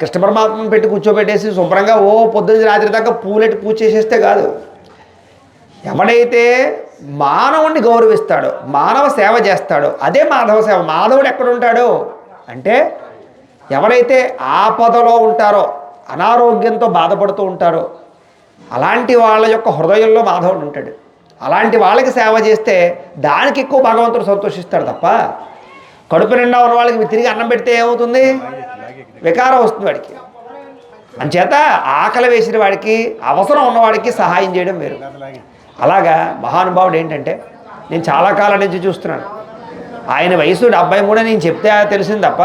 కృష్ణ పరమాత్మను పెట్టి కూర్చోబెట్టేసి శుభ్రంగా ఓ పొద్దున రాత్రి దాకా పూలెట్టి పూజ చేసేస్తే కాదు. ఎవడైతే మానవుణ్ణి గౌరవిస్తాడో మానవ సేవ చేస్తాడో అదే మాధవ సేవ మాధవుడు ఎక్కడ ఉంటాడో? అంటే ఎవరైతే ఆపదలో ఉంటారో అనారోగ్యంతో బాధపడుతూ ఉంటారో అలాంటి వాళ్ళ యొక్క హృదయంలో మాధవుడు ఉంటాడు. అలాంటి వాళ్ళకి సేవ చేస్తే దానికి ఎక్కువ భగవంతుడు సంతోషిస్తాడు తప్ప కడుపు నిండా ఉన్న వాళ్ళకి తిరిగి అన్నం పెడితే ఏమవుతుంది? వికారం వస్తుంది వాడికి. అంచేత ఆకలి వేసిన వాడికి అవసరం ఉన్నవాడికి సహాయం చేయడం వేరు. అలాగా మహానుభావుడు ఏంటంటే నేను చాలా కాలం నుంచి చూస్తున్నాను. ఆయన వయసు డెబ్బై మూడు నేను చెప్తే తెలిసింది తప్ప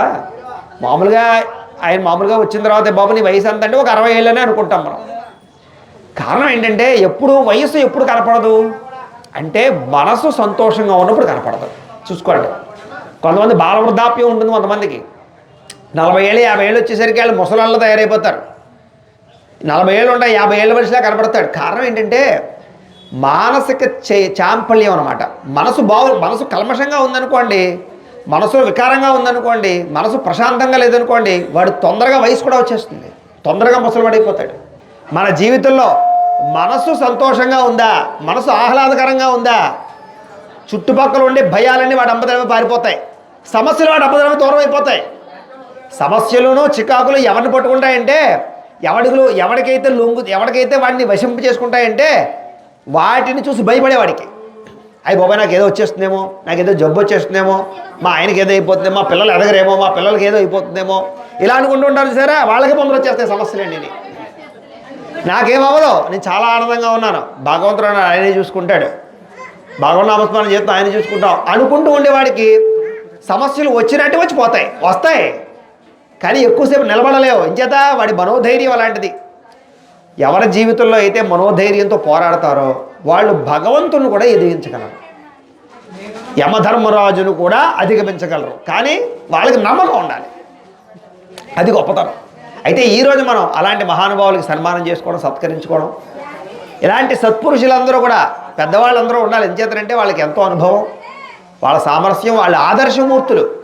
మామూలుగా ఆయన మామూలుగా వచ్చిన తర్వాత బాబు నీ వయసు ఎంత? అంటే ఒక అరవై ఏళ్ళనే అనుకుంటాం మనం. కారణం ఏంటంటే ఎప్పుడు వయసు ఎప్పుడు కనపడదు. అంటే మనసు సంతోషంగా ఉన్నప్పుడు కనపడదు. చూసుకోండి. కొంతమంది బాల వృద్ధాప్యం ఉంటుంది కొంతమందికి. నలభై ఏళ్ళు యాభై ఏళ్ళు వచ్చేసరికి వాళ్ళు ముసలాళ్ళు తయారైపోతారు. నలభై ఏళ్ళు ఉంటాయి యాభై ఏళ్ళ మనిషిలా కనపడతాడు. కారణం ఏంటంటే మానసిక చే చాంపల్యం అనమాట మనసు బాగు మనసు కల్మషంగా ఉందనుకోండి మనసులో వికారంగా ఉందనుకోండి మనసు ప్రశాంతంగా లేదనుకోండి వాడు తొందరగా వయసు కూడా వచ్చేస్తుంది. తొందరగా ముసలివాడైపోతాడు. మన జీవితంలో మనసు సంతోషంగా ఉందా? మనసు ఆహ్లాదకరంగా ఉందా? చుట్టుపక్కల ఉండే భయాలన్నీ వాడి అంబదలమే పారిపోతాయి. సమస్యలు వాడు అంబదలమే దూరం అయిపోతాయి సమస్యలును చికాకులు ఎవరిని పట్టుకుంటాయంటే ఎవడిలో ఎవడికైతే లొంగు ఎవడికైతే వాడిని వశింపు చేసుకుంటాయంటే వాటిని చూసి భయపడేవాడికి. అయ్యి బాబాయ్ నాకు ఏదో వచ్చేస్తుందేమో నాకు ఏదో జబ్బు వచ్చేస్తుందేమో మా ఆయనకి ఏదో అయిపోతుందేమో మా పిల్లలు ఎదగరేమో మా పిల్లలకి ఏదో అయిపోతుందేమో ఇలా అనుకుంటూ ఉంటారు సరే వాళ్ళకి పొందలు వచ్చేస్తాయి సమస్యలండి ఇవి. నాకేమవ్వదు నేను చాలా ఆనందంగా ఉన్నాను. భగవంతుడు ఆయనే చూసుకుంటాడు. భగవన్ నామస్మరణ చేస్తాం ఆయన చూసుకుంటాం. అనుకుంటూ ఉండేవాడికి సమస్యలు వచ్చినట్టు వచ్చి పోతాయి వస్తాయి. కానీ ఎక్కువసేపు నిలబడలేవు. ఇంచేత వాడి మనోధైర్యం అలాంటిది. ఎవరి జీవితంలో అయితే మనోధైర్యంతో పోరాడతారో వాళ్ళు భగవంతుని కూడా ఎదిగించగలరు యమధర్మరాజును కూడా అధిగమించగలరు. కానీ వాళ్ళకి నమ్మకం ఉండాలి. అది గొప్పతనం. అయితే ఈరోజు మనం అలాంటి మహానుభావులకి సన్మానం చేసుకోవడం సత్కరించుకోవడం ఇలాంటి సత్పురుషులందరూ కూడా పెద్దవాళ్ళందరూ ఉండాలి. ఎంచేతనంటే వాళ్ళకి ఎంతో అనుభవం వాళ్ళ సామరస్యం వాళ్ళ ఆదర్శమూర్తులు.